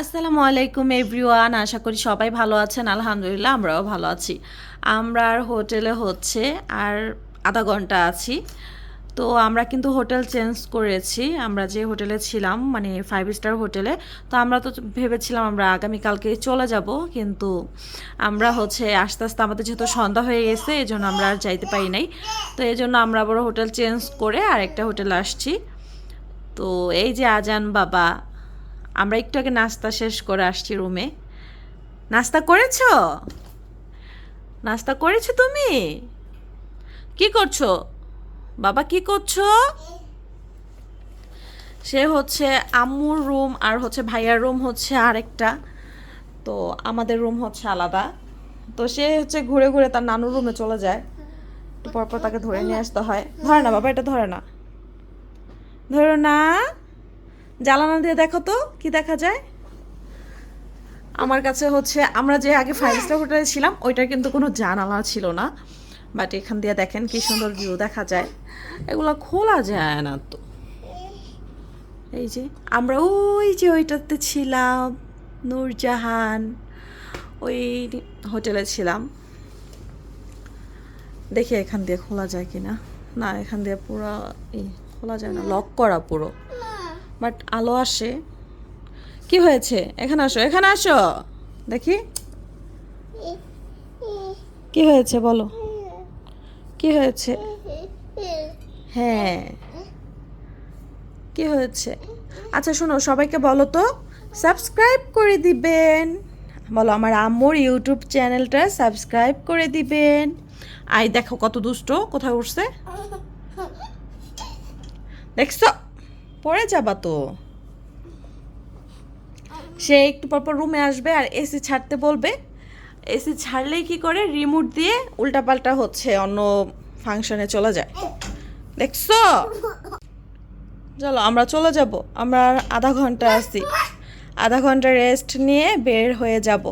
আসসালামু আলাইকুম এভরিওয়ান আশা করি সবাই ভালো আছেন। আলহামদুলিল্লাহ, আমরাও ভালো আছি। আমরা আর হোটেলে হচ্ছে আর আধা ঘণ্টা আছি। তো আমরা কিন্তু হোটেল চেঞ্জ করেছি। আমরা যে হোটেলে ছিলাম মানে ফাইভ স্টার হোটেলে, তো আমরা তো ভেবেছিলাম আমরা আগামীকালকে চলে যাব, কিন্তু আমরা হচ্ছে আস্তে আস্তে আমাদের যেহেতু সন্ধ্যা হয়ে গেছে এই জন্য আমরা আর যাইতে পারি নাই। তো এই জন্য আমরা আবার হোটেল চেঞ্জ করে আরেকটা হোটেলে আসছি। তো এই যে আজান বাবা আমরা একটু আগে নাস্তা শেষ করে আসছি রুমে। নাস্তা করেছ? নাস্তা করেছ তুমি? কি করছ? বাবা কি করছ? সে হচ্ছে আম্মুর রুম আর হচ্ছে ভাইয়ার রুম হচ্ছে আরেকটা। তো আমাদের রুম হচ্ছে আলাদা। তো সে হচ্ছে ঘুরে ঘুরে তার নানুর রুমে চলে যায়। একটু পরপর তাকে ধরে নিয়ে আসতে হয়। ধরে না বাবা, এটা ধরে না। ধরো না। জ্বালানা দিয়ে দেখো তো, কি দেখা যায়? আমার কাছে হচ্ছে, আমরা যে আগে ফাইভ স্টার হোটেলে ছিলাম, ওইটার কিন্তু কোনো জানালা ছিল না। বাট এখান দিয়ে দেখেন কি সুন্দর ভিউ দেখা যায়। এগুলো খোলা যায় না তো। এই যে, আমরা ওই যে ওইটাতে ছিলাম, নূরজাহান, ওই হোটেলে ছিলাম। দেখি এখান দিয়ে খোলা যায় কিনা। না, এখান দিয়ে পুরো খোলা যায় না লক করা পুরো। বাট আলো আসে। কি হয়েছে? এখানে আসো এখানে আসো। দেখি। কি হয়েছে বলো? কি হয়েছে? হ্যাঁ। কি হয়েছে? আচ্ছা শোনো, সবাইকে বলো তো, সাবস্ক্রাইব করে দিবেন। বলো, আমার আম্মুর ইউটিউব চ্যানেলটা সাবস্ক্রাইব করে দিবেন। আই, দেখো কত দুষ্ট, কোথায় উঠছে? দেখছ? পড়ে যাবা তো? সে একটু পরপর রুমে আসবে আর এসি ছাড়তে বলবে। এসি ছাড়লেই কি করে? রিমোট দিয়ে উল্টাপাল্টা হচ্ছে, অন্য ফাংশনে চলে যায়। দেখছ? চলো, আমরা চলে যাব। আমরা আধা ঘণ্টা আছি। আধা ঘণ্টা রেস্ট নিয়ে বের হয়ে যাব।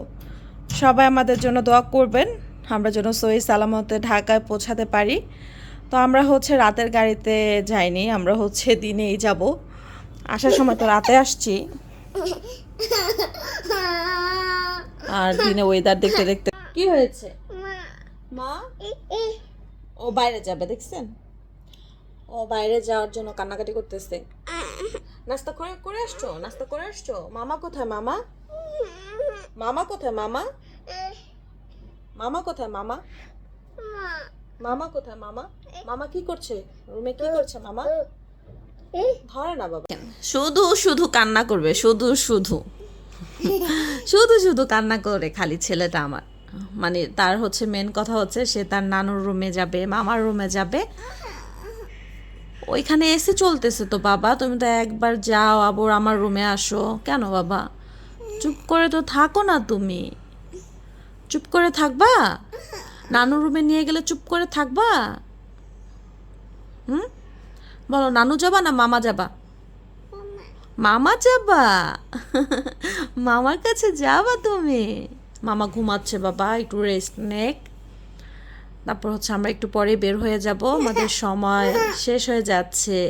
সবাই আমাদের জন্য দোয়া করবেন। আমরা যেন সই সালামতে ঢাকায় পৌঁছাতে পারি। তো আমরা হচ্ছে রাতের গাড়িতে যাইনি, আমরা হচ্ছে দিনেই যাব। আসার সময় তো রাতে আসছি। আর দিনে ওয়েদার দেখতে দেখতে কি হয়েছে? মা? ও বাইরে যাবে, দেখছেন? ও বাইরে যাওয়ার জন্য কান্নাকাটি করতেছে। নাস্তা করে করে আসছো? নাস্তা করে আসছো? মামা কোথায়, মামা? মামা কোথায়, মামা? মামা কোথায়, মামা? মামা কোথায় মামা? মামা কি করছে? রুমে কি করছে মামা? ধরে না বাবা। শুধু শুধু কান্না করবে শুধু শুধু। শুধু শুধু কান্না করে খালি ছেলেটা আমার। মানে তার হচ্ছে মেন কথা হচ্ছে সে তার নানুর রুমে যাবে মামার রুমে যাবে। ওইখানে এসে চলতেছে তো বাবা তুমি তো একবার যাও আবার আমার রুমে আসো। কেন বাবা? চুপ করে তো থাকো না তুমি। চুপ করে থাকবা? নানুর রুমে নিয়ে গেলে চুপ করে থাকবা? হুম? বলো, নানু যাবা না মামা যাবা? মামা যাবা? মামার কাছে যাবা তুমি? মামা ঘুমাচ্ছে, বাবা, একটু রেস্ট নেক। তারপর হচ্ছে আমরা একটু পরে বের হয়ে যাব, আমাদের সময় শেষ হয়ে যাচ্ছে।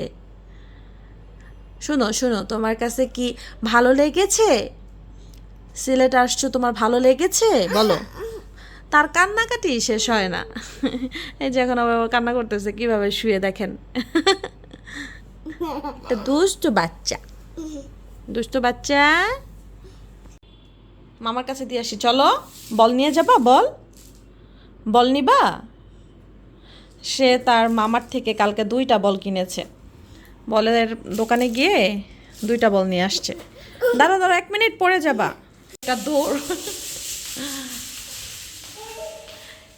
শোনো শোনো, তোমার কাছে কি ভালো লেগেছে? সিলেট আসছো, তোমার ভালো লেগেছে? বলো। তার কান্নাকাটি শেষ হয় না। এই যে এখন আবার কান্না করতেছে, কীভাবে শুয়ে দেখেন? দুষ্ট বাচ্চা। দুষ্ট বাচ্চা। মামার কাছে দিয়ে আসি। চলো, বল নিয়ে যাবা, বল। বল নিবা? সে তার মামার থেকে কালকে দুইটা বল কিনেছে। বলের দোকানে গিয়ে দুইটা বল নিয়ে আসছে। দাঁড়া দাঁড়া, এক মিনিট পরে যাবা। দৌড়।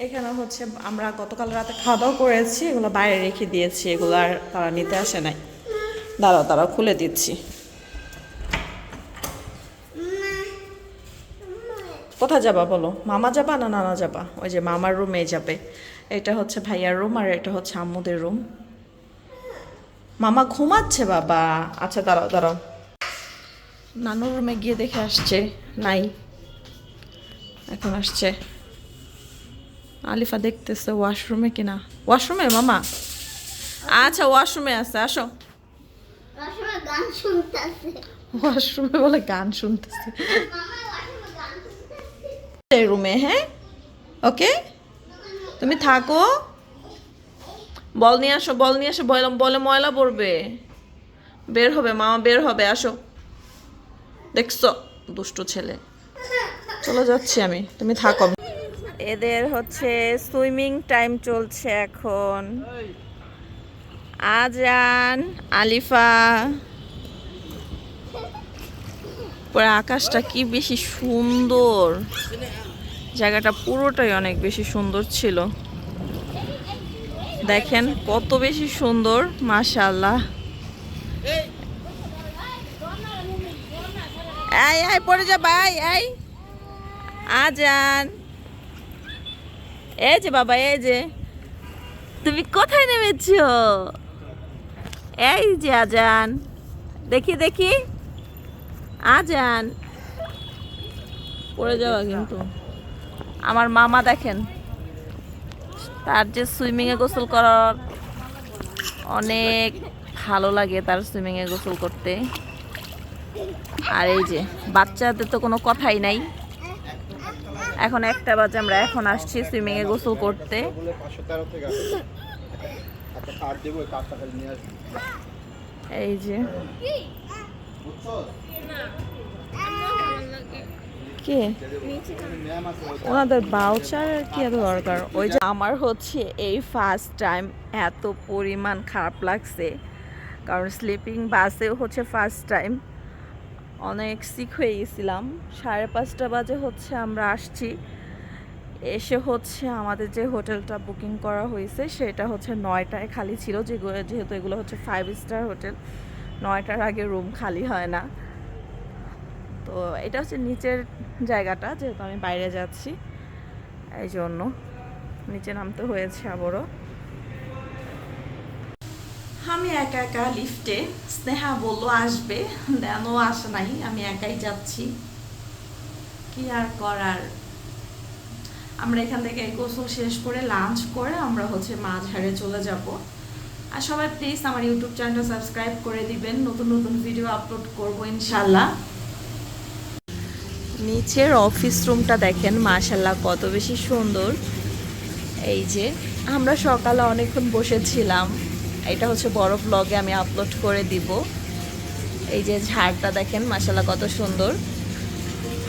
এখানে হচ্ছে আমরা গতকাল রাতে খাওয়া দাওয়া করেছি, এগুলো বাইরে রেখে দিয়েছি, এগুলো আর তারা নিতে আসে নাই। দাঁড়াও দাঁড়াও খুলে দিচ্ছি। কোথায় যাবা বলো? মামা যাবা না নানা যাবা? ওই যে মামার রুমে যাবে। এটা হচ্ছে ভাইয়ার রুম আর এটা হচ্ছে আম্মুদের রুম মামা ঘুমাচ্ছে বাবা। আচ্ছা দাঁড়াও দাঁড়াও। নানুর রুমে গিয়ে দেখে আসছে। নাই। এখন আসছে। আলিফা দেখতেছে ওয়াশরুমে কিনা? ওয়াশরুমে মামা? আচ্ছা ওয়াশরুমে আছে আসো। ওয়াশরুমে বলে গান শুনতেছে। রুমে হ্যাঁ? ওকে? তুমি থাকো। বল নিয়ে আসো বল নিয়ে আসো বল বলে ময়লা পড়বে। বের হবে মামা বের হবে আসো। দেখছ দুষ্ট ছেলে। চলে যাচ্ছি আমি তুমি থাকো এদের হচ্ছে সুইমিং টাইম চলছে এখন। আজান, আলিফা। পরে আকাশটা কি বেশি সুন্দর। জায়গাটা পুরোটাই অনেক বেশি সুন্দর ছিল। দেখেন কত বেশি সুন্দর মাশাল্লাহ আয় আয় পড়ে যা ভাই, এই। আজান। এই যে বাবা, এই যে। তুমি কোথায় নেমেছ? এই যে আজান। দেখি দেখি। আজান। পড়ে যাওয়া কিন্তু। আমার মামা দেখেন, তার যে সুইমিংয়ে গোসল করার অনেক ভালো লাগে তার সুইমিংয়ে গোসল করতে। আর এই যে, বাচ্চাদের তো কোনো কথাই নাই। এখন একটা বাজে, আমরা এখন আসছি সুইমিংয়ে গোসল করতে। এই যে। কে? ওনাদের বাউচার কি দরকার? ওই যে আমার হচ্ছে এই ফার্স্ট টাইম এত পরিমাণ খারাপ লাগছে। কারণ স্লিপিং বাসেও হচ্ছে ফার্স্ট টাইম অনেক সিক হয়ে গেছিলাম সাড়ে পাঁচটা বাজে হচ্ছে আমরা আসছি। এসে হচ্ছে আমাদের যে হোটেলটা বুকিং করা হয়েছে, সেটা হচ্ছে নয়টায় খালি ছিল। যেগুলো যেহেতু এগুলো হচ্ছে ফাইভ স্টার হোটেল, নয়টার আগে রুম খালি হয় না। তো এটা হচ্ছে নিচের জায়গাটা, যেহেতু আমি বাইরে যাচ্ছি এই জন্য নিচে নামতে হয়েছে আবারও। আমি একা একা লিফটে স্নেহা বলল, আসবে? দেন ও আসে নাই, আমি একাই যাচ্ছি। কি আর করার? আমরা এখান থেকে গোসল শেষ করে লাঞ্চ করে আমরা হচ্ছে মাঝহারে চলে যাব। আর সবাই প্লিজ আমার ইউটিউব চ্যানেলটা সাবস্ক্রাইব করে দিবেন, নতুন নতুন ভিডিও আপলোড করব ইনশাল্লাহ নিচের অফিস রুমটা দেখেন মাশাল্লাহ কত বেশি সুন্দর। এই যে, আমরা সকালে অনেকক্ষণ বসেছিলাম। এটা হচ্ছে বড় ব্লগে আমি আপলোড করে দিব। এই যে ঝাড়টা দেখেন মাশাল্লাহ কত সুন্দর।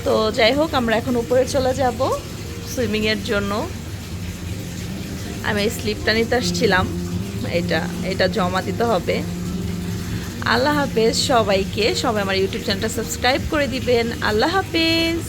তো যাই হোক, আমরা এখন উপরে চলে যাব সুইমিংয়ের জন্য। আমি এই স্লিপটা নিতে আসছিলাম। এটা এটা জমা দিতে হবে। আল্লাহ হাফেজ সবাইকে। সবাই আমার ইউটিউব চ্যানেলটা সাবস্ক্রাইব করে দিবেন। আল্লাহ হাফেজ।